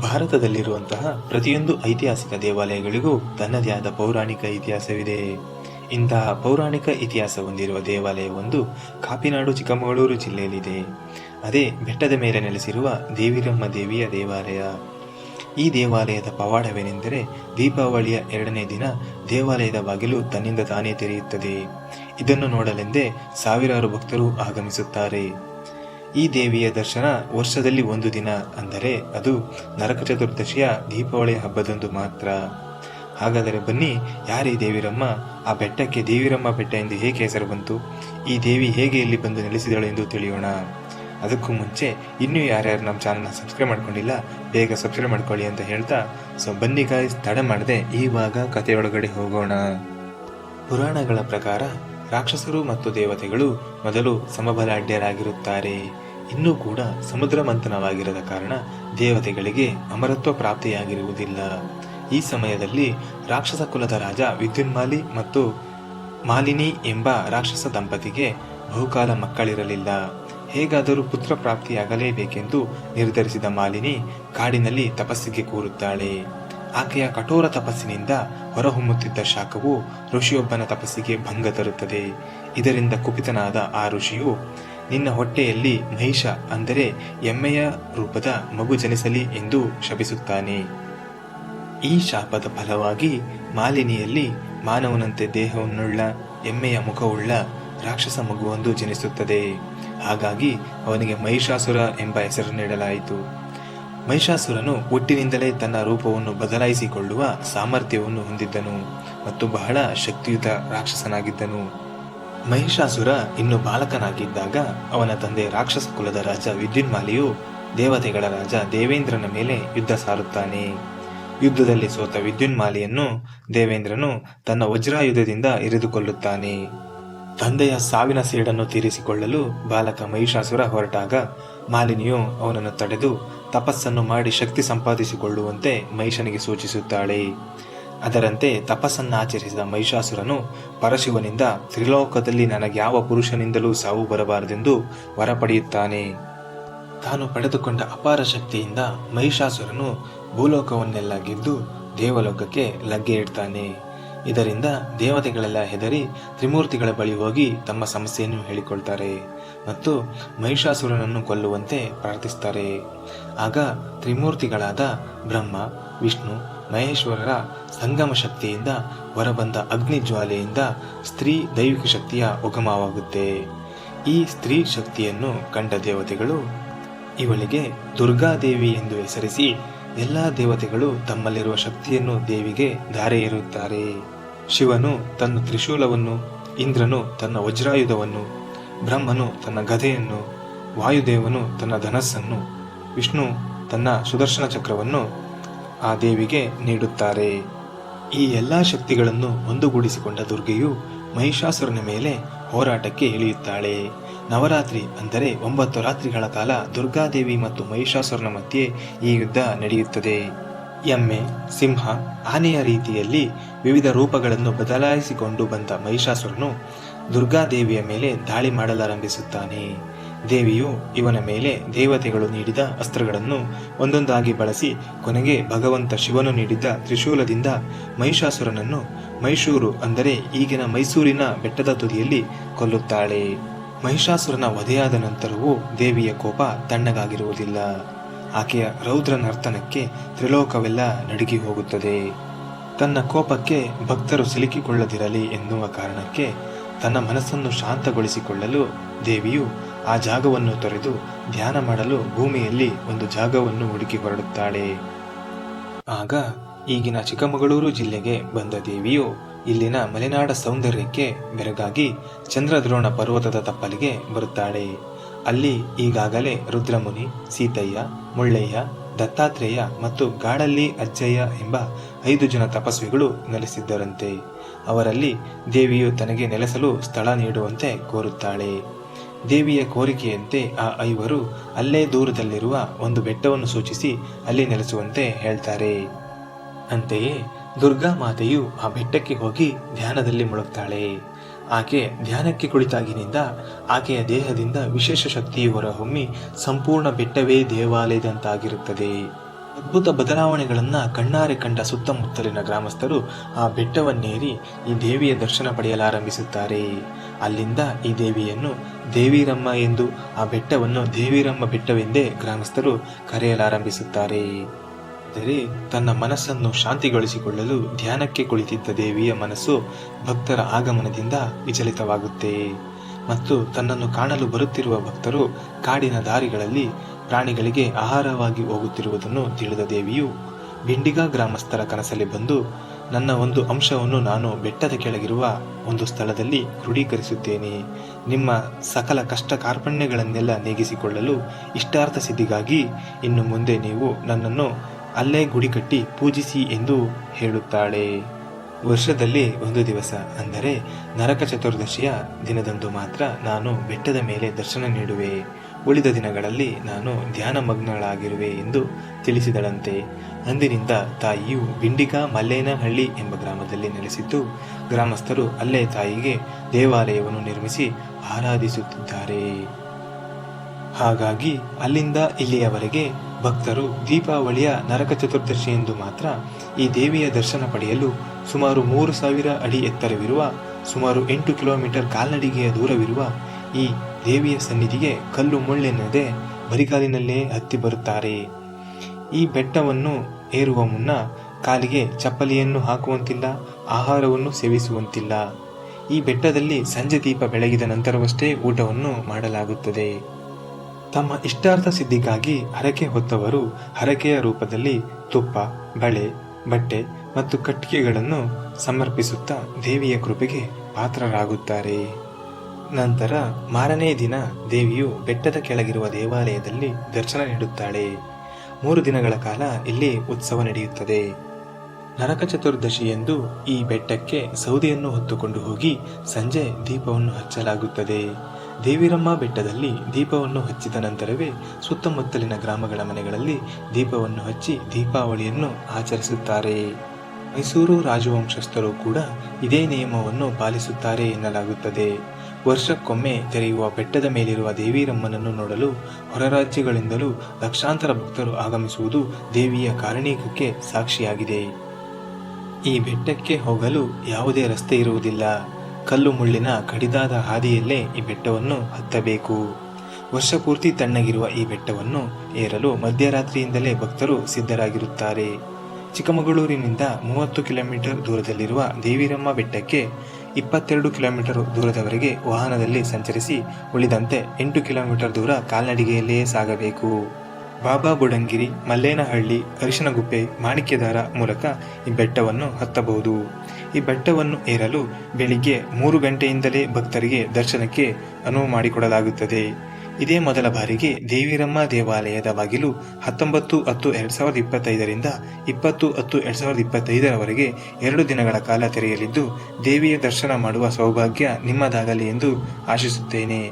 ಭಾರತದಲ್ಲಿರುವಂತಹ ಪ್ರತಿಯೊಂದು ಐತಿಹಾಸಿಕ ದೇವಾಲಯಗಳಿಗೂ ತನ್ನದೇ ಆದ ಪೌರಾಣಿಕ ಇತಿಹಾಸವಿದೆ. ಇಂತಹ ಪೌರಾಣಿಕ ಇತಿಹಾಸ ಹೊಂದಿರುವ ದೇವಾಲಯವೊಂದು ಕಾಪಿನಾಡು, ಚಿಕ್ಕಮಗಳೂರು ಜಿಲ್ಲೆಯಲ್ಲಿದೆ. ಅದೇ ಬೆಟ್ಟದ ಮೇಲೆ ನೆಲೆಸಿರುವ ದೇವಿರಮ್ಮ ದೇವಿಯ ದೇವಾಲಯ. ಈ ದೇವಾಲಯದ ಪವಾಡವೇನೆಂದರೆ ದೀಪಾವಳಿಯ ಎರಡನೇ ದಿನ ದೇವಾಲಯದ ಬಾಗಿಲು ತನ್ನಿಂದ ತಾನೇ ತೆರೆಯುತ್ತದೆ. ಇದನ್ನು ನೋಡಲೆಂದೇ ಸಾವಿರಾರು ಭಕ್ತರು ಆಗಮಿಸುತ್ತಾರೆ. ಈ ದೇವಿಯ ದರ್ಶನ ವರ್ಷದಲ್ಲಿ ಒಂದು ದಿನ ಅಂದರೆ ಅದು ನರಕ ಚತುರ್ದಶಿಯ ದೀಪಾವಳಿ ಹಬ್ಬದಂದು ಮಾತ್ರ. ಹಾಗಾದರೆ ಬನ್ನಿ, ಯಾರೇ ದೇವಿರಮ್ಮ, ಆ ಬೆಟ್ಟಕ್ಕೆ ದೇವಿರಮ್ಮ ಬೆಟ್ಟ ಎಂದು ಹೇಗೆ ಹೆಸರು ಬಂತು? ಈ ದೇವಿ ಹೇಗೆ ಇಲ್ಲಿ ಬಂದು ನೆಲೆಸಿದಳು ಎಂದು ತಿಳಿಯೋಣ. ಅದಕ್ಕೂ ಮುಂಚೆ ಇನ್ನೂ ಯಾರ್ಯಾರು ನಮ್ಮ ಚಾನಲ್ನ ಸಬ್ಸ್ಕ್ರೈಬ್ ಮಾಡ್ಕೊಂಡಿಲ್ಲ, ಬೇಗ ಸಬ್ಸ್ಕ್ರೈಬ್ ಮಾಡ್ಕೊಳ್ಳಿ ಅಂತ ಹೇಳ್ತಾ ಸೊ ಬನ್ನಿ ಗಾಯ್ಸ್ ತಡ ಮಾಡದೆ ಈವಾಗ ಕಥೆಯೊಳಗಡೆ ಹೋಗೋಣ. ಪುರಾಣಗಳ ಪ್ರಕಾರ ರಾಕ್ಷಸರು ಮತ್ತು ದೇವತೆಗಳು ಮೊದಲು ಸಮಬಲಾಢ್ಯರಾಗಿರುತ್ತಾರೆ ಇನ್ನೂ ಕೂಡ ಸಮುದ್ರ ಮಂಥನವಾಗಿರದ ಕಾರಣ ದೇವತೆಗಳಿಗೆ ಅಮರತ್ವ ಪ್ರಾಪ್ತಿಯಾಗಿರುವುದಿಲ್ಲ. ಈ ಸಮಯದಲ್ಲಿ ರಾಕ್ಷಸ ಕುಲದ ರಾಜ ವಿದ್ಯುನ್ಮಾಲಿ ಮತ್ತು ಮಾಲಿನಿ ಎಂಬ ರಾಕ್ಷಸ ದಂಪತಿಗೆ ಬಹುಕಾಲ ಮಕ್ಕಳಿರಲಿಲ್ಲ. ಹೇಗಾದರೂ ಪುತ್ರ ಪ್ರಾಪ್ತಿಯಾಗಲೇಬೇಕೆಂದು ನಿರ್ಧರಿಸಿದ ಮಾಲಿನಿ ಕಾಡಿನಲ್ಲಿ ತಪಸ್ಸಿಗೆ ಕೂರುತ್ತಾಳೆ. ಆಕೆಯ ಕಠೋರ ತಪಸ್ಸಿನಿಂದ ಹೊರಹೊಮ್ಮುತ್ತಿದ್ದ ಶಾಖವು ಋಷಿಯೊಬ್ಬನ ತಪಸ್ಸಿಗೆ ಭಂಗ ತರುತ್ತದೆ. ಇದರಿಂದ ಕುಪಿತನಾದ ಆ ಋಷಿಯು ನಿನ್ನ ಹೊಟ್ಟೆಯಲ್ಲಿ ಮಹಿಷ ಅಂದರೆ ಎಮ್ಮೆಯ ರೂಪದ ಮಗು ಜನಿಸಲಿ ಎಂದು ಶಪಿಸುತ್ತಾನೆ. ಈ ಶಾಪದ ಫಲವಾಗಿ ಮಾಲಿನಿಯಲ್ಲಿ ಮಾನವನಂತೆ ದೇಹವನ್ನುಳ್ಳ ಎಮ್ಮೆಯ ಮುಖವುಳ್ಳ ರಾಕ್ಷಸ ಮಗುವೊಂದು ಜನಿಸುತ್ತದೆ. ಹಾಗಾಗಿ ಅವನಿಗೆ ಮಹಿಷಾಸುರ ಎಂಬ ಹೆಸರು ನೀಡಲಾಯಿತು. ಮಹಿಷಾಸುರನು ಒಟ್ಟಿನಿಂದಲೇ ತನ್ನ ರೂಪವನ್ನು ಬದಲಾಯಿಸಿಕೊಳ್ಳುವ ಸಾಮರ್ಥ್ಯವನ್ನು ಹೊಂದಿದ್ದನು ಮತ್ತು ಬಹಳ ಶಕ್ತಿಯುತ ರಾಕ್ಷಸನಾಗಿದ್ದನು. ಮಹಿಷಾಸುರ ಇನ್ನು ಬಾಲಕನಾಗಿದ್ದಾಗ ಅವನ ತಂದೆ ರಾಕ್ಷಸ ಕುಲದ ರಾಜ ವಿದ್ಯುನ್ಮಾಲಿಯು ದೇವತೆಗಳ ರಾಜ ದೇವೇಂದ್ರನ ಮೇಲೆ ಯುದ್ಧ ಸಾರುತ್ತಾನೆ. ಯುದ್ಧದಲ್ಲಿ ಸೋತ ವಿದ್ಯುನ್ಮಾಲಿಯನ್ನು ದೇವೇಂದ್ರನು ತನ್ನ ವಜ್ರಾಯುಧದಿಂದ ಇರಿದುಕೊಳ್ಳುತ್ತಾನೆ ತಂದೆಯ ಸಾವಿನ ಸೇಡನ್ನು ತೀರಿಸಿಕೊಳ್ಳಲು ಬಾಲಕ ಮಹಿಷಾಸುರ ಹೊರಟಾಗ ಮಾಲಿನಿಯು ಅವನನ್ನು ತಡೆದು ತಪಸ್ಸನ್ನು ಮಾಡಿ ಶಕ್ತಿ ಸಂಪಾದಿಸಿಕೊಳ್ಳುವಂತೆ ಮಹಿಷನಿಗೆ ಸೂಚಿಸುತ್ತಾಳೆ. ಅದರಂತೆ ತಪಸ್ಸನ್ನು ಆಚರಿಸಿದ ಮಹಿಷಾಸುರನು ಪರಶಿವನಿಂದ ತ್ರಿಲೋಕದಲ್ಲಿ ನನಗೆ ಯಾವ ಪುರುಷನಿಂದಲೂ ಸಾವು ಬರಬಾರದೆಂದು ವರ ಪಡೆಯುತ್ತಾನೆ ತಾನು ಪಡೆದುಕೊಂಡ ಅಪಾರ ಶಕ್ತಿಯಿಂದ ಮಹಿಷಾಸುರನು ಭೂಲೋಕವನ್ನೆಲ್ಲ ಗೆದ್ದು ದೇವಲೋಕಕ್ಕೆ ಲಗ್ಗೆ ಇಡ್ತಾನೆ. ಇದರಿಂದ ದೇವತೆಗಳೆಲ್ಲ ಹೆದರಿ ತ್ರಿಮೂರ್ತಿಗಳ ಬಳಿ ಹೋಗಿ ತಮ್ಮ ಸಮಸ್ಯೆಯನ್ನು ಹೇಳಿಕೊಳ್ತಾರೆ ಮತ್ತು ಮಹಿಷಾಸುರನನ್ನು ಕೊಲ್ಲುವಂತೆ ಪ್ರಾರ್ಥಿಸ್ತಾರೆ. ಆಗ ತ್ರಿಮೂರ್ತಿಗಳಾದ ಬ್ರಹ್ಮ, ವಿಷ್ಣು ಮಹೇಶ್ವರರ ಸಂಗಮ ಶಕ್ತಿಯಿಂದ ಹೊರಬಂದ ಅಗ್ನಿ ಜ್ವಾಲೆಯಿಂದ ಸ್ತ್ರೀ ದೈವಿಕ ಶಕ್ತಿಯ ಉಗಮವಾಗುತ್ತೆ. ಈ ಸ್ತ್ರೀ ಶಕ್ತಿಯನ್ನು ಕಂಡ ದೇವತೆಗಳು ಇವಳಿಗೆ ದುರ್ಗಾದೇವಿ ಎಂದು ಹೆಸರಿಸಿ ಎಲ್ಲ ದೇವತೆಗಳು ತಮ್ಮಲ್ಲಿರುವ ಶಕ್ತಿಯನ್ನು ದೇವಿಗೆ ಧಾರೆ ಇರುತ್ತಾರೆ ಶಿವನು ತನ್ನ ತ್ರಿಶೂಲವನ್ನು, ಇಂದ್ರನು ತನ್ನ ವಜ್ರಾಯುಧವನ್ನು, ಬ್ರಹ್ಮನು ತನ್ನ ಗದೆಯನ್ನು, ವಾಯುದೇವನು ತನ್ನ ಧನಸ್ಸನ್ನು, ವಿಷ್ಣು ತನ್ನ ಸುದರ್ಶನ ಚಕ್ರವನ್ನು ಆ ದೇವಿಗೆ ನೀಡುತ್ತಾರೆ. ಈ ಎಲ್ಲ ಶಕ್ತಿಗಳನ್ನು ಒಂದುಗೂಡಿಸಿಕೊಂಡ ದುರ್ಗೆಯು ಮಹಿಷಾಸುರನ ಮೇಲೆ ಹೋರಾಟಕ್ಕೆ ಇಳಿಯುತ್ತಾಳೆ. ನವರಾತ್ರಿ ಅಂದರೆ ಒಂಬತ್ತು ರಾತ್ರಿಗಳ ಕಾಲ ದುರ್ಗಾದೇವಿ ಮತ್ತು ಮಹಿಷಾಸುರನ ಮಧ್ಯೆ ಈ ಯುದ್ಧ ನಡೆಯುತ್ತದೆ. ಎಮ್ಮೆ, ಸಿಂಹ, ಆನೆಯ ರೀತಿಯಲ್ಲಿ ವಿವಿಧ ರೂಪಗಳನ್ನು ಬದಲಾಯಿಸಿಕೊಂಡು ಬಂದ ಮಹಿಷಾಸುರನು ದುರ್ಗಾದೇವಿಯ ಮೇಲೆ ದಾಳಿ ಮಾಡಲಾರಂಭಿಸುತ್ತಾನೆ. ದೇವಿಯು ಇವನ ಮೇಲೆ ದೇವತೆಗಳು ನೀಡಿದ ಅಸ್ತ್ರಗಳನ್ನು ಒಂದೊಂದಾಗಿ ಬಳಸಿ ಕೊನೆಗೆ ಭಗವಂತ ಶಿವನು ನೀಡಿದ್ದ ತ್ರಿಶೂಲದಿಂದ ಮಹಿಷಾಸುರನನ್ನು ಮೈಸೂರು, ಅಂದರೆ ಈಗಿನ ಮೈಸೂರಿನ ಬೆಟ್ಟದ ತುದಿಯಲ್ಲಿ ಕೊಲ್ಲುತ್ತಾಳೆ. ಮಹಿಷಾಸುರನ ವಧೆಯಾದ ನಂತರವೂ ದೇವಿಯ ಕೋಪ ತಣ್ಣಗಾಗಿರುವುದಿಲ್ಲ. ಆಕೆಯ ರೌದ್ರ ನರ್ತನಕ್ಕೆ ತ್ರಿಲೋಕವೆಲ್ಲ ನಡುಗಿ ಹೋಗುತ್ತದೆ. ತನ್ನ ಕೋಪಕ್ಕೆ ಭಕ್ತರು ಸಿಲುಕಿಕೊಳ್ಳದಿರಲಿ ಎನ್ನುವ ಕಾರಣಕ್ಕೆ ತನ್ನ ಮನಸ್ಸನ್ನು ಶಾಂತಗೊಳಿಸಿಕೊಳ್ಳಲು ದೇವಿಯು ಆ ಜಾಗವನ್ನು ತೊರೆದು ಧ್ಯಾನ ಮಾಡಲು ಭೂಮಿಯಲ್ಲಿ ಒಂದು ಜಾಗವನ್ನು ಹುಡುಕಿ ಹೊರಡುತ್ತಾಳೆ. ಆಗ ಈಗಿನ ಚಿಕ್ಕಮಗಳೂರು ಜಿಲ್ಲೆಗೆ ಬಂದ ದೇವಿಯು ಇಲ್ಲಿನ ಮಲೆನಾಡ ಸೌಂದರ್ಯಕ್ಕೆ ಬೆರಗಾಗಿ ಚಂದ್ರದ್ರೋಣ ಪರ್ವತದ ತಪ್ಪಲಿಗೆ ಬರುತ್ತಾಳೆ. ಅಲ್ಲಿ ಈಗಾಗಲೇ ರುದ್ರಮುನಿ, ಸೀತಯ್ಯ, ಮುಳ್ಳಯ್ಯ, ದತ್ತಾತ್ರೇಯ ಮತ್ತು ಗಾಡಲ್ಲಿ ಅಜ್ಜಯ್ಯ ಎಂಬ ಐದು ಜನ ತಪಸ್ವಿಗಳು ನೆಲೆಸಿದ್ದರಂತೆ. ಅವರಲ್ಲಿ ದೇವಿಯು ತನಗೆ ನೆಲೆಸಲು ಸ್ಥಳ ನೀಡುವಂತೆ ಕೋರುತ್ತಾಳೆ. ದೇವಿಯ ಕೋರಿಕೆಯಂತೆ ಆ ಐವರು ಅಲ್ಲೇ ದೂರದಲ್ಲಿರುವ ಒಂದು ಬೆಟ್ಟವನ್ನು ಸೂಚಿಸಿ ಅಲ್ಲಿ ನೆಲೆಸುವಂತೆ ಹೇಳ್ತಾರೆ. ಅಂತೆಯೇ ದುರ್ಗಾ ಮಾತೆಯು ಆ ಬೆಟ್ಟಕ್ಕೆ ಹೋಗಿ ಧ್ಯಾನದಲ್ಲಿ ಮುಳುಗ್ತಾಳೆ. ಆಕೆ ಧ್ಯಾನಕ್ಕೆ ಕುಳಿತಾಗಿನಿಂದ ಆಕೆಯ ದೇಹದಿಂದ ವಿಶೇಷ ಶಕ್ತಿಯು ಹೊರಹೊಮ್ಮಿ ಸಂಪೂರ್ಣ ಬೆಟ್ಟವೇ ದೇವಾಲಯದಂತಾಗಿರುತ್ತದೆ. ಅದ್ಭುತ ಬದಲಾವಣೆಗಳನ್ನು ಕಣ್ಣಾರೆ ಕಂಡ ಸುತ್ತಮುತ್ತಲಿನ ಗ್ರಾಮಸ್ಥರು ಆ ಬೆಟ್ಟವನ್ನೇರಿ ಈ ದೇವಿಯ ದರ್ಶನ ಪಡೆಯಲಾರಂಭಿಸುತ್ತಾರೆ. ಅಲ್ಲಿಂದ ಈ ದೇವಿಯನ್ನು ದೇವಿರಮ್ಮ ಎಂದು, ಆ ಬೆಟ್ಟವನ್ನು ದೇವಿರಮ್ಮ ಬೆಟ್ಟವೆಂದೇ ಗ್ರಾಮಸ್ಥರು ಕರೆಯಲಾರಂಭಿಸುತ್ತಾರೆ. ಆದರೆ ತನ್ನ ಮನಸ್ಸನ್ನು ಶಾಂತಿಗೊಳಿಸಿಕೊಳ್ಳಲು ಧ್ಯಾನಕ್ಕೆ ಕುಳಿತಿದ್ದ ದೇವಿಯ ಮನಸ್ಸು ಭಕ್ತರ ಆಗಮನದಿಂದ ವಿಚಲಿತವಾಗುತ್ತೆ. ಮತ್ತು ತನ್ನನ್ನು ಕಾಣಲು ಬರುತ್ತಿರುವ ಭಕ್ತರು ಕಾಡಿನ ದಾರಿಗಳಲ್ಲಿ ಪ್ರಾಣಿಗಳಿಗೆ ಆಹಾರವಾಗಿ ಹೋಗುತ್ತಿರುವುದನ್ನು ತಿಳಿದ ದೇವಿಯು ಬಿಂಡಿಗಾ ಗ್ರಾಮಸ್ಥರ ಕನಸಲ್ಲಿ ಬಂದು ನನ್ನ ಒಂದು ಅಂಶವನ್ನು ನಾನು ಬೆಟ್ಟದ ಕೆಳಗಿರುವ ಒಂದು ಸ್ಥಳದಲ್ಲಿ ಕ್ರೋಢೀಕರಿಸುತ್ತೇನೆ. ನಿಮ್ಮ ಸಕಲ ಕಷ್ಟ ಕಾರ್ಪಣ್ಯಗಳನ್ನೆಲ್ಲ ನೀಗಿಸಿಕೊಳ್ಳಲು ಇಷ್ಟಾರ್ಥ ಸಿದ್ಧಿಗಾಗಿ ಇನ್ನು ಮುಂದೆ ನೀವು ನನ್ನನ್ನು ಅಲ್ಲೇ ಗುಡಿ ಕಟ್ಟಿ ಪೂಜಿಸಿ ಎಂದು ಹೇಳುತ್ತಾಳೆ. ವರ್ಷದಲ್ಲಿ ಒಂದು ದಿವಸ, ಅಂದರೆ ನರಕ ಚತುರ್ದಶಿಯ ದಿನದಂದು ಮಾತ್ರ ನಾನು ಬೆಟ್ಟದ ಮೇಲೆ ದರ್ಶನ ನೀಡುವೆ. ಉಳಿದ ದಿನಗಳಲ್ಲಿ ನಾನು ಧ್ಯಾನಮಗ್ನಳಾಗಿರುವೆ ಎಂದು ತಿಳಿಸಿದಳಂತೆ. ಅಂದಿನಿಂದ ತಾಯಿಯು ಬಿಂಡಿಗ ಮಲ್ಲೇನಹಳ್ಳಿ ಎಂಬ ಗ್ರಾಮದಲ್ಲಿ ನೆಲೆಸಿದ್ದು, ಗ್ರಾಮಸ್ಥರು ಅಲ್ಲೇ ತಾಯಿಗೆ ದೇವಾಲಯವನ್ನು ನಿರ್ಮಿಸಿ ಆರಾಧಿಸುತ್ತಿದ್ದಾರೆ. ಹಾಗಾಗಿ ಅಲ್ಲಿಂದ ಇಲ್ಲಿಯವರೆಗೆ ಭಕ್ತರು ದೀಪಾವಳಿಯ ನರಕ ಚತುರ್ದಶಿಯಂದು ಮಾತ್ರ ಈ ದೇವಿಯ ದರ್ಶನ ಪಡೆಯಲು ಸುಮಾರು ಮೂರು ಸಾವಿರ ಅಡಿ ಎತ್ತರವಿರುವ, ಸುಮಾರು ಎಂಟು ಕಿಲೋಮೀಟರ್ ಕಾಲ್ನಡಿಗೆಯ ದೂರವಿರುವ ಈ ದೇವಿಯ ಸನ್ನಿಧಿಗೆ ಕಲ್ಲು ಮುಳ್ಳೆನ್ನದೆ ಬರಿಗಾಲಿನಲ್ಲೇ ಹತ್ತಿ ಬರುತ್ತಾರೆ. ಈ ಬೆಟ್ಟವನ್ನು ಏರುವ ಮುನ್ನ ಕಾಲಿಗೆ ಚಪ್ಪಲಿಯನ್ನು ಹಾಕುವಂತಿಲ್ಲ, ಆಹಾರವನ್ನು ಸೇವಿಸುವಂತಿಲ್ಲ. ಈ ಬೆಟ್ಟದಲ್ಲಿ ಸಂಜೆ ದೀಪ ಬೆಳಗಿದ ನಂತರವಷ್ಟೇ ಊಟವನ್ನು ಮಾಡಲಾಗುತ್ತದೆ. ತಮ್ಮ ಇಷ್ಟಾರ್ಥ ಸಿದ್ಧಿಗಾಗಿ ಹರಕೆ ಹೊತ್ತವರು ಹರಕೆಯ ರೂಪದಲ್ಲಿ ತುಪ್ಪ, ಬಳೆ, ಬಟ್ಟೆ ಮತ್ತು ಕಟ್ಟಿಗೆಗಳನ್ನು ಸಮರ್ಪಿಸುತ್ತಾ ದೇವಿಯ ಕೃಪೆಗೆ ಪಾತ್ರರಾಗುತ್ತಾರೆ. ನಂತರ ಮಾರನೇ ದಿನ ದೇವಿಯು ಬೆಟ್ಟದ ಕೆಳಗಿರುವ ದೇವಾಲಯದಲ್ಲಿ ದರ್ಶನ ನೀಡುತ್ತಾಳೆ. ಮೂರು ದಿನಗಳ ಕಾಲ ಇಲ್ಲಿ ಉತ್ಸವ ನಡೆಯುತ್ತದೆ. ನರಕ ಚತುರ್ದಶಿ ಎಂದು ಈ ಬೆಟ್ಟಕ್ಕೆ ಸೌದೆಯನ್ನು ಹೊತ್ತುಕೊಂಡು ಹೋಗಿ ಸಂಜೆ ದೀಪವನ್ನು ಹಚ್ಚಲಾಗುತ್ತದೆ. ದೇವಿರಮ್ಮ ಬೆಟ್ಟದಲ್ಲಿ ದೀಪವನ್ನು ಹಚ್ಚಿದ ನಂತರವೇ ಸುತ್ತಮುತ್ತಲಿನ ಗ್ರಾಮಗಳ ಮನೆಗಳಲ್ಲಿ ದೀಪವನ್ನು ಹಚ್ಚಿ ದೀಪಾವಳಿಯನ್ನು ಆಚರಿಸುತ್ತಾರೆ. ಮೈಸೂರು ರಾಜವಂಶಸ್ಥರು ಕೂಡ ಇದೇ ನಿಯಮವನ್ನು ಪಾಲಿಸುತ್ತಾರೆ ಎನ್ನಲಾಗುತ್ತದೆ. ವರ್ಷಕ್ಕೊಮ್ಮೆ ತೆರೆಯುವ ಬೆಟ್ಟದ ಮೇಲಿರುವ ದೇವಿರಮ್ಮನನ್ನು ನೋಡಲು ಹೊರ ರಾಜ್ಯಗಳಿಂದಲೂ ಲಕ್ಷಾಂತರ ಭಕ್ತರು ಆಗಮಿಸುವುದು ದೇವಿಯ ಕಾರಣೀಕಕ್ಕೆ ಸಾಕ್ಷಿಯಾಗಿದೆ. ಈ ಬೆಟ್ಟಕ್ಕೆ ಹೋಗಲು ಯಾವುದೇ ರಸ್ತೆ ಇರುವುದಿಲ್ಲ. ಕಲ್ಲು ಮುಳ್ಳಿನ ಕಡಿದಾದ ಹಾದಿಯಲ್ಲೇ ಈ ಬೆಟ್ಟವನ್ನು ಹತ್ತಬೇಕು. ವರ್ಷಪೂರ್ತಿ ತಣ್ಣಗಿರುವ ಈ ಬೆಟ್ಟವನ್ನು ಏರಲು ಮಧ್ಯರಾತ್ರಿಯಿಂದಲೇ ಭಕ್ತರು ಸಿದ್ಧರಾಗಿರುತ್ತಾರೆ. ಚಿಕ್ಕಮಗಳೂರಿನಿಂದ ಮೂವತ್ತು ಕಿಲೋಮೀಟರ್ ದೂರದಲ್ಲಿರುವ ದೇವಿರಮ್ಮ ಬೆಟ್ಟಕ್ಕೆ ಇಪ್ಪತ್ತೆರಡು ಕಿಲೋಮೀಟರ್ ದೂರದವರೆಗೆ ವಾಹನದಲ್ಲಿ ಸಂಚರಿಸಿ ಉಳಿದಂತೆ ಎಂಟು ಕಿಲೋಮೀಟರ್ ದೂರ ಕಾಲ್ನಡಿಗೆಯಲ್ಲಿಯೇ ಸಾಗಬೇಕು. ಬಾಬಾ ಬುಡಂಗಿರಿ ಮಲ್ಲೇನಹಳ್ಳಿ, ಅರಿಶಿನಗುಪ್ಪೆ ಮಾಣಿಕ್ಯದಾರ ಮೂಲಕ ಈ ಬೆಟ್ಟವನ್ನು ಹತ್ತಬಹುದು. ಈ ಬೆಟ್ಟವನ್ನು ಏರಲು ಬೆಳಿಗ್ಗೆ ಮೂರು ಗಂಟೆಯಿಂದಲೇ ಭಕ್ತರಿಗೆ ದರ್ಶನಕ್ಕೆ ಅನುವು ಮಾಡಿಕೊಡಲಾಗುತ್ತದೆ. ಇದೇ ಮೊದಲ ಬಾರಿಗೆ ದೇವಿರಮ್ಮ ದೇವಾಲಯದ ಬಾಗಿಲು ಹತ್ತೊಂಬತ್ತು ಹತ್ತು ಎರಡ್ ಸಾವಿರದ ಇಪ್ಪತ್ತೈದರಿಂದ ಇಪ್ಪತ್ತು ಹತ್ತು ಎರಡ್ ಸಾವಿರದ ಇಪ್ಪತ್ತೈದರವರೆಗೆ ಎರಡು ದಿನಗಳ ಕಾಲ ತೆರೆಯಲಿದ್ದು, ದೇವಿಯ ದರ್ಶನ ಮಾಡುವ ಸೌಭಾಗ್ಯ ನಿಮ್ಮದಾಗಲಿ ಎಂದು ಆಶಿಸುತ್ತೇನೆ.